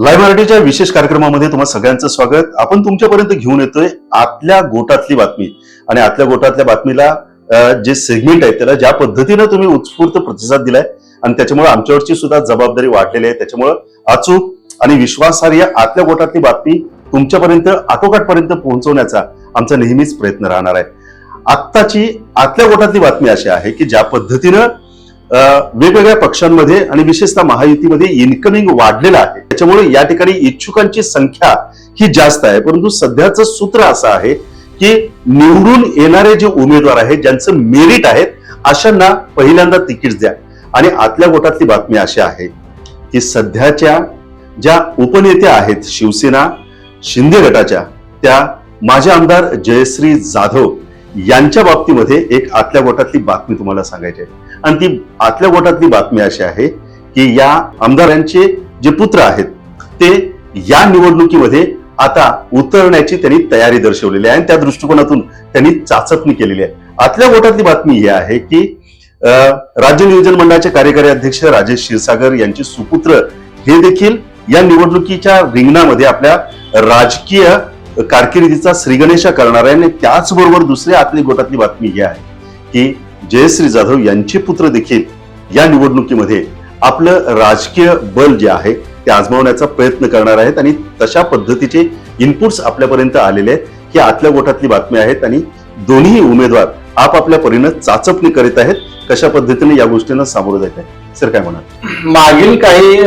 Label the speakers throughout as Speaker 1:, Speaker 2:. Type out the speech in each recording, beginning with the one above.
Speaker 1: Live मराठीच्या विशेष कार्यक्रमामध्ये तुम्हाला सगळ्यांचं स्वागत. आपण तुमच्यापर्यंत घेऊन येतोय आतल्या गोटातली बातमी. आणि आतल्या गोटातल्या बातमीला जे सेगमेंट आहे त्याला ज्या पद्धतीनं तुम्ही उत्स्फूर्त प्रतिसाद दिलाय आणि त्याच्यामुळे आमच्यावरची सुद्धा जबाबदारी वाढलेली आहे. त्याच्यामुळं अचूक आणि विश्वासार्ह आतल्या गोटातली बातमी तुमच्यापर्यंत आटोकाटपर्यंत पोहोचवण्याचा आमचा नेहमीच प्रयत्न राहणार आहे. आत्ताची आतल्या गोटातली बातमी अशी आहे की ज्या पद्धतीनं वेगवेगळ्या पक्षांमध्ये आणि विशेषतः महायुतीमध्ये इन्कमिंग वाढलेलं आहे. त्याच्यामुळे या ठिकाणी इच्छुकांची संख्या ही जास्त आहे. परंतु सध्याचं सूत्र असं आहे की निवडून येणारे जे उमेदवार आहेत ज्यांचं मेरिट आहेत अशांना पहिल्यांदा तिकीट द्या. आणि आतल्या गोटातली बातमी अशी आहे की सध्याच्या ज्या उपनेत्या आहेत शिवसेना शिंदे गटाच्या त्या माजी आमदार जयश्री जाधव यांच्या बाबतीमध्ये एक आतल्या गोटातली बातमी तुम्हाला सांगायची आहे. आणि ती आतल्या गोटातली बातमी अशी आहे की या आमदारांचे जे पुत्र आहेत ते या निवडणुकीमध्ये आता उतरण्याची त्यांनी तयारी दर्शवलेली आहे आणि त्या दृष्टिकोनातून त्यांनी चाचपणी केलेली आहे. आतल्या गोटातली बातमी ही आहे की अं, राज्य नियोजन मंडळाचे कार्यकारी अध्यक्ष राजेश क्षीरसागर यांचे सुपुत्र हे देखील या निवडणुकीच्या रिंगणामध्ये आपल्या राजकीय कारकिर्दीचा श्रीगणेशा करणार आहे आणि त्याचबरोबर दुसऱ्या आतली गोटातली बातमी ही आहे की जयश्री जाधव यांचे पुत्र देखील या निवडणुकीमध्ये आपलं राजकीय बल जे आहे ते आजमावण्याचा प्रयत्न करणार आहेत आणि तशा पद्धतीचे इनपुट्स आपल्यापर्यंत आलेले आहेत. ही आतल्या गोटातली बातमी आहेत आणि दोन्ही उमेदवार आपापल्या परीनं चाचपणी करीत आहेत. कशा पद्धतीने या गोष्टींना सामोरं जात आहे? सर काय म्हणाल?
Speaker 2: मागील काही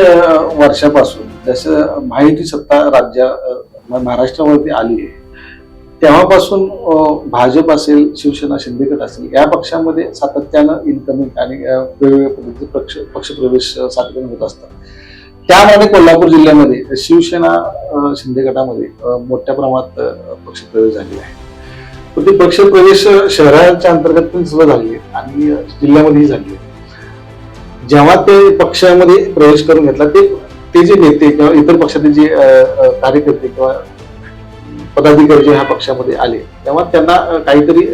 Speaker 2: वर्षापासून जसं माहिती सत्ता राज्य महाराष्ट्रावरती आली आहे. तेव्हापासून भाजप असेल शिवसेना शिंदेगड असेल या पक्षामध्ये सातत्यानं इन्कमिंग आणि वेगवेगळ्या पद्धतीचे पक्ष पक्षप्रवेश सातत्यानं होत असतात. त्यामध्ये कोल्हापूर जिल्ह्यामध्ये शिवसेना शिंदे गटामध्ये मोठ्या प्रमाणात पक्षप्रवेश झालेला आहे. पण ते पक्षप्रवेश शहराच्या अंतर्गत पण सुद्धा झाली आहे आणि जिल्ह्यामध्येही झाली आहे. जेव्हा ते पक्षामध्ये प्रवेश करून घेतला ते ते जे नेते किंवा इतर पक्षाचे जे कार्यकर्ते किंवा पदाधिकारी जे ह्या पक्षामध्ये आले तेव्हा त्यांना काहीतरी.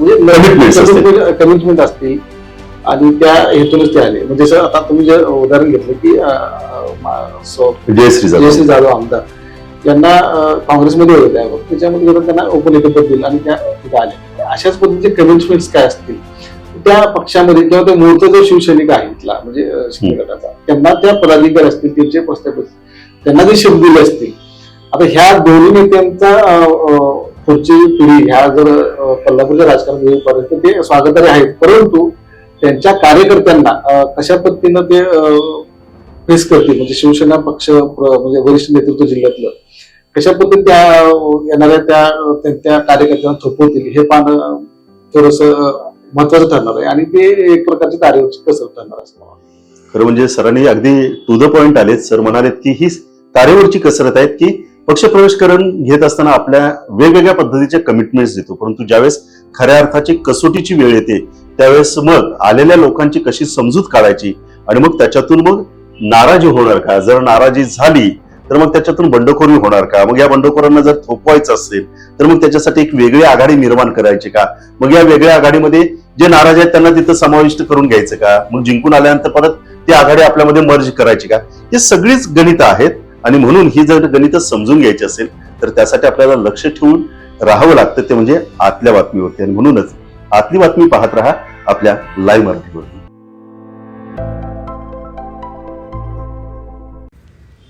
Speaker 2: म्हणजे कमिटमेंट असतील. आणि त्या हेतूनच ते आले. म्हणजे जसं आता तुम्ही जे उदाहरण घेतलं की
Speaker 1: जयश्री जाधव.
Speaker 2: जयश्री जाधव आमदार. यांना काँग्रेसमध्ये होते त्याच्यामध्ये त्यांना उपनेतेपद दिलं आणि त्या तिथे आले अशाच पद्धतीचे कमिटमेंट्स काय असतील? त्या पक्षामध्ये किंवा त्या मूळचा जो शिवसैनिक आहे इथला म्हणजे अ, शिंदे गटाचा त्यांना त्या पदाधिकारी असतील त्यांचे प्रस्थापित त्यांना जे शब्द दिले असतील. आता ह्या दोन्ही नेत्यांचा पुढची पिढी ह्या जर कोल्हापूरच्या राजकारणात येऊपर्यंत ते स्वागतारी आहेत. परंतु त्यांच्या कार्यकर्त्यांना कशा पद्धतीनं ते फेस करतील म्हणजे शिवसेना पक्ष म्हणजे वरिष्ठ नेतृत्व जिल्ह्यातलं कशा पद्धतीने त्या येणाऱ्या त्या त्यांच्या कार्यकर्त्यांना थोपवतील हे पाहणं थोडस महत्वाचं ठरणार आहे आणि ते एक प्रकारची तारेवरची कसरत ठरणार असं मला
Speaker 1: खरं म्हणजे सरांनी अगदी टू द पॉइंट आलेत. सर म्हणालेत की ही तारेवरची कसरत आहेत की पक्षप्रवेश करण घेत असताना आपल्या वेगवेगळ्या पद्धतीचे कमिटमेंट्स देतो. परंतु ज्यावेळेस खऱ्या अर्थाची कसोटीची वेळ येते त्यावेळेस मग आलेल्या लोकांची कशी समजूत काढायची आणि मग त्याच्यातून मग नाराजी होणार का? जर नाराजी झाली तर मग त्याच्यातून बंडखोरी होणार का? मग या बंडखोरांना जर थोपवायचं असेल तर मग त्याच्यासाठी एक वेगळी आघाडी निर्माण करायची का? मग या वेगळ्या आघाडीमध्ये जे नाराज आहेत त्यांना तिथं समाविष्ट करून घ्यायचं का? मग जिंकून आल्यानंतर परत ती आघाडी आपल्यामध्ये मर्ज करायची का? हे सगळीच गणितं आहेत आणि म्हणून ही जर गणितं समजून घ्यायची असेल तर त्यासाठी आपल्याला लक्ष ठेवून राहावं लागतं. ते म्हणजे आतल्या बातमीवरती. आणि म्हणूनच आतली बातमी पाहत राहा आपल्या लाईव्ह मराठीवरती.